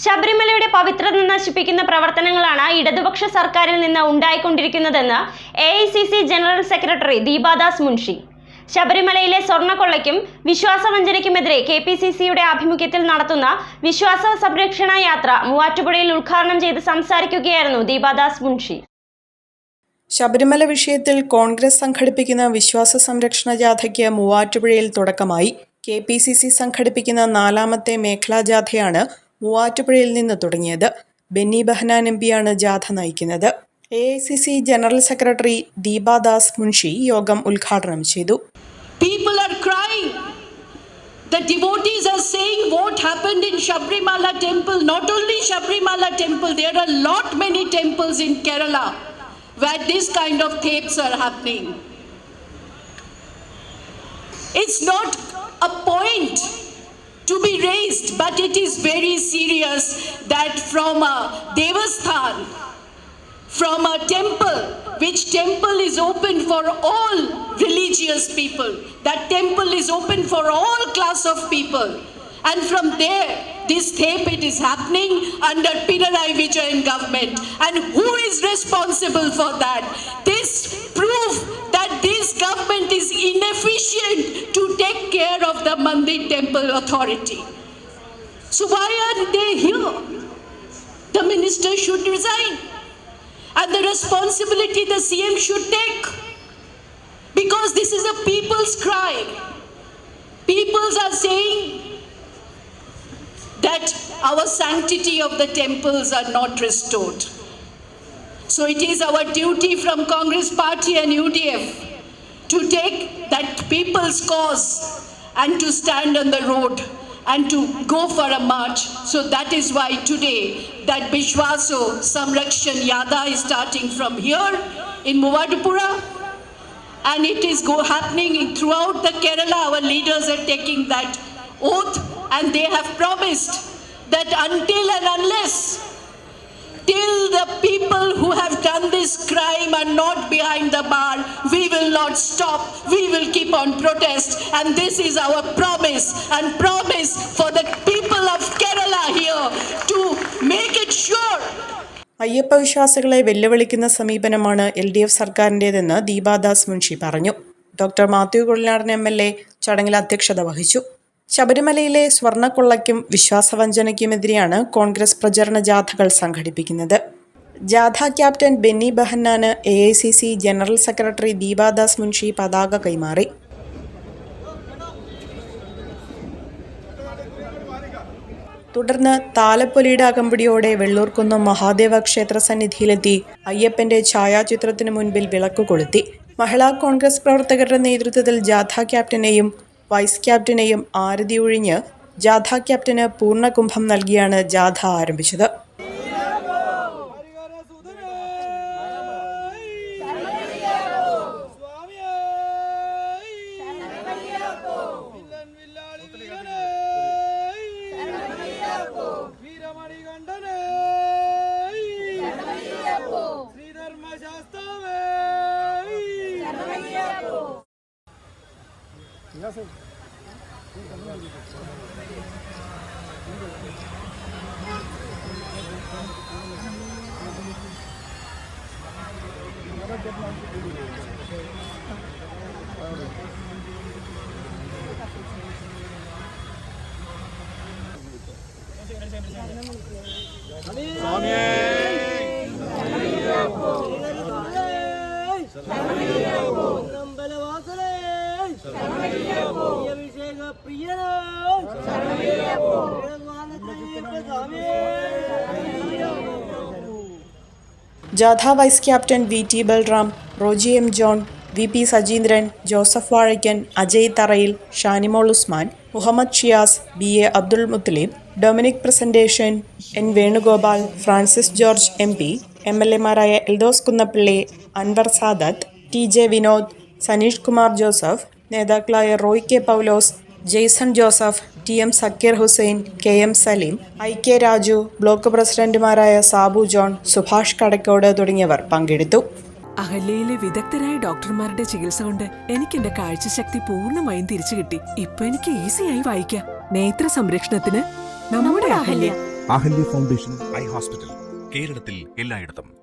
ശബരിമലയുടെ പവിത്രത നശിപ്പിക്കുന്ന പ്രവർത്തനങ്ങളാണ് ഇടതുപക്ഷ സർക്കാരിൽ നിന്ന് ഉണ്ടായിക്കൊണ്ടിരിക്കുന്നതെന്ന് A general secretary Deepa Das Munshi. ശബരിമലയിലെ സ്വർണക്കൊള്ളയ്ക്കും വിശ്വാസവഞ്ചനയ്ക്കുമെതിരെ കെ പി സി സിയുടെ ആഭിമുഖ്യത്തിൽ നടത്തുന്ന വിശ്വാസ സംരക്ഷണ യാത്ര മൂവാറ്റുപുഴയിൽ ഉദ്ഘാടനം ചെയ്ത് സംസാരിക്കുകയായിരുന്നു ദീപാദാസ് മുൻഷി. ശബരിമല വിഷയത്തിൽ കോൺഗ്രസ് സംഘടിപ്പിക്കുന്ന വിശ്വാസ സംരക്ഷണ ജാഥയ്ക്ക് മൂവാറ്റുപുഴയിൽ തുടക്കമായി. കെ പി സി സി സംഘടിപ്പിക്കുന്ന നാലാമത്തെ മേഖലാ ജാഥയാണ് മൂവാറ്റുപുഴയിൽ നിന്ന് തുടങ്ങിയത് ബെന്നി ബഹനാൻ എം പിയാണ് ജാഥ നയിക്കുന്നത് A I C C general secretary Deepa Das Munshi യോഗം ഉദ്ഘാടനം ചെയ്തു People are crying. The devotees are saying what happened in Shabrimala temple. Not only Shabrimala temple, there are a lot many temples in Kerala where this kind of tapes are happening. It's not a point to be raised, but it is very serious that from a devasthan, from a temple, which temple is open for all religious people. That temple is open for all class of people. And from there, this tape is happening under Pinarayi Vijayan government. And who is responsible for that? This proof that this government is inefficient to take care of the Mandir temple authority. So why are they here? The minister should resign and the responsibility the CM should take. Because this is a people's cry. Peoples are saying that our sanctity of the temples are not restored. So it is our duty from Congress Party and UDF to take that people's cause and to stand on the road and to go for a march. So that is why today that Bishwaso Samrakshan Yada is starting from here in Muvadupura and it is go happening throughout the Kerala. Our leaders are taking that oath and they have promised that until and unless till the people who have done this crime are not behind the bar, we not stop. We will keep on protest. And this is our promise. And promise for the people of Kerala here to make it sure. Ayyappa വിശ്വാസികളെ വെല്ലുവിളിക്കുന്ന സമീപനമാണ് L D F സർക്കാരിന്റേതെന്ന് Deepa Das Munshi പറഞ്ഞു. Doctor Mathew Kuzhalnadan M L A ചടങ്ങിൽ അധ്യക്ഷത വഹിച്ചു. ശബരിമലയിലെ സ്വർണക്കൊള്ളയ്ക്കും വിശ്വാസവഞ്ചനയ്ക്കുമെതിരെയാണ് കോൺഗ്രസ് പ്രചരണ ജാഥകൾ സംഘടിപ്പിക്കുന്നത്. ജാഥ ക്യാപ്റ്റൻ ബെന്നി ബഹന്നാന് A I C C general secretary Deepa Das Munshi പതാക കൈമാറി. തുടർന്ന് താലപ്പൊലിയുടെ അകമ്പടിയോടെ വെള്ളൂർക്കുന്നം മഹാദേവ ക്ഷേത്ര സന്നിധിയിലെത്തി അയ്യപ്പന്റെ ഛായാചിത്രത്തിന് മുൻപിൽ വിളക്ക് കൊളുത്തി. മഹിളാ കോൺഗ്രസ് പ്രവർത്തകരുടെ നേതൃത്വത്തിൽ ജാഥ ക്യാപ്റ്റനെയും വൈസ് ക്യാപ്റ്റനെയും ആരതി ഒഴിഞ്ഞ് ജാഥ ക്യാപ്റ്റന് പൂർണകുംഭം നൽകിയാണ് ജാഥ ആരംഭിച്ചത്. 안녕하세요. स्वामी ജാഥ vice captain V T Balram Roji M John V P Sajeendran Joseph Vazhakkan Ajay Tharayil Shanimol Usman Muhammad Shiyas B A Abdul Muthalib Dominic Presentation N Venugopal Francis George M P M L എമാരായ Eldhose Kunnappilly Anwar Sadath T J Vinod Saneesh Kumar Joseph നേതാക്കളായ Roy K Paulose Jaison Joseph T M Zakir Hussain K M Salim I K Raju block പ്രസിഡന്റുമാരായ Sabu John Subhash Kadakkode തുടങ്ങിയവർ പങ്കെടുത്തു. അഹല്യയിലെ വിദഗ്ധരായ ഡോക്ടർമാരുടെ ചികിത്സ കൊണ്ട് എനിക്ക് എന്റെ കാഴ്ചശക്തി പൂർണമായും തിരിച്ചു കിട്ടി. ഇപ്പൊ എനിക്ക് ഈസിയായി വായിക്കാം. നേത്ര സംരക്ഷണത്തിന് നമ്മുടെ Ahalya. Ahalya foundation eye hospital കേരളത്തിൽ എല്ലായിടത്തും.